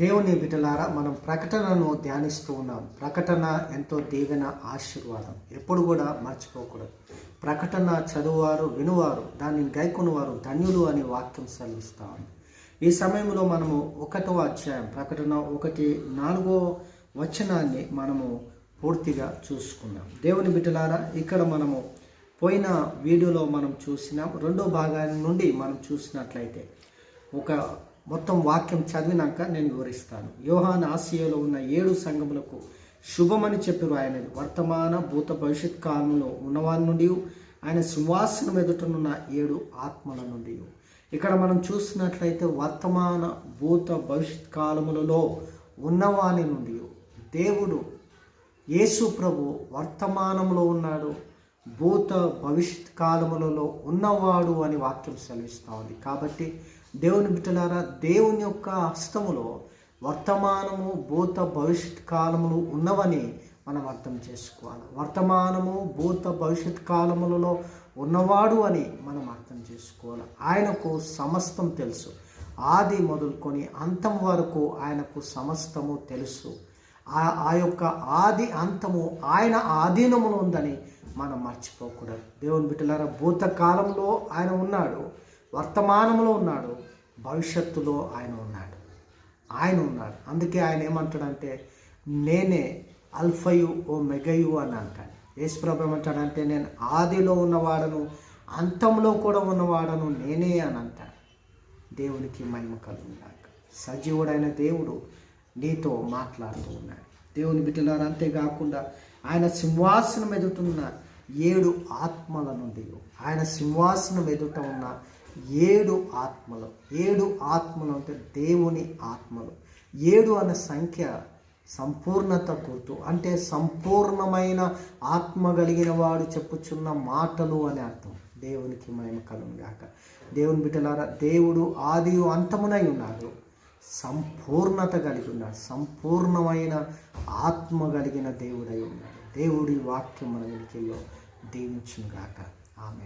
దేవుని బిడ్డలారా మనం ప్రకటనను ధ్యానిస్తూ ఉన్నాం. ప్రకటన ఎంతో దీవెన ఆశీర్వాదం. ఎప్పుడు కూడా మర్చిపోకూడదు. ప్రకటన చదువువారు వినువారు దానిని గైకొనివారు ధన్యులు అని వాక్యం సెలవిస్తాం ఈ సమయంలో మనము ఒకటో అధ్యాయం ప్రకటన ఒకటి నాలుగో వచనాన్ని మనము పూర్తిగా చూసుకున్నాం దేవుని బిడ్డలారా ఇక్కడ మనము పోయిన వీడియోలో మనం చూసినాం. రెండో భాగాన్ని నుండి మనం చూసినట్లయితే ఒక మొత్తం వాక్యం చదివినాక నేను వివరిస్తాను. యోహాన్ ఆసియాలో ఉన్న ఏడు సంఘములకు శుభమని చెప్పారు ఆయన వర్తమాన భూత భవిష్యత్ కాలంలో ఉన్నవారి నుండి ఆయన సింహాసనం ఎదుటనున్న ఏడు ఆత్మల నుండి ఇక్కడ మనం చూసినట్లయితే వర్తమాన భూత భవిష్యత్ కాలములలో ఉన్నవాని నుండి దేవుడు యేసు ప్రభు వర్తమానంలో ఉన్నాడు భూత భవిష్యత్ కాలములలో ఉన్నవాడు అని వాక్యం సెలవిస్తూ ఉంది. కాబట్టి దేవుని బిడ్డలారా దేవుని యొక్క హస్తములో వర్తమానము భూత భవిష్యత్ కాలములు ఉన్నవని మనం అర్థం చేసుకోవాలి. వర్తమానము భూత భవిష్యత్ కాలములలో ఉన్నవాడు అని మనం అర్థం చేసుకోవాలి. ఆయనకు సమస్తం తెలుసు. ఆది మొదలుకొని అంతం వరకు ఆయనకు సమస్తము తెలుసు. ఆ ఆ యొక్క ఆది అంతము ఆయన ఆధీనములో ఉందని మనం మర్చిపోకూడదు. దేవుని బిడ్డలారా భూతకాలంలో ఆయన ఉన్నాడు. వర్తమానంలో ఉన్నాడు భవిష్యత్తులో ఆయన ఉన్నాడు. ఆయన ఉన్నాడు. అందుకే ఆయన ఏమంటాడంటే నేనే అల్ఫయు ఓ మెగయు అని అంటాడు. యేసుప్రభు ఏమంటాడంటే నేను ఆదిలో ఉన్నవాడను అంతంలో కూడా ఉన్నవాడను నేనే అని అంటాడు. దేవునికి మహిమ కలుగునాక సజీవుడైన దేవుడు నీతో మాట్లాడుతూ ఉన్నాడు. దేవుని బిడ్డలారు అంతేకాకుండా ఆయన సింహాసనం ఎదుట ఉన్న ఏడు ఆత్మల నుండి ఆయన సింహాసనం ఎదుట ఉన్న ఏడు ఆత్మలు. ఏడు ఆత్మలు అంటే దేవుని ఆత్మలు. ఏడు అనే సంఖ్య సంపూర్ణత గుర్తు. అంటే సంపూర్ణమైన ఆత్మ కలిగిన వాడు చెప్పుచున్న మాటలు అని అర్థం. దేవునికి మహిమ కలుగాక దేవుని బిడ్డలారా దేవుడు ఆది అంతమునై ఉన్నాడు. సంపూర్ణత కలిగి ఉన్నాడు. సంపూర్ణమైన ఆత్మ కలిగిన దేవుడై ఉన్నాడు. దేవుడి వాక్యం మన వెనుకల్లో దీవించుగాక ఆమె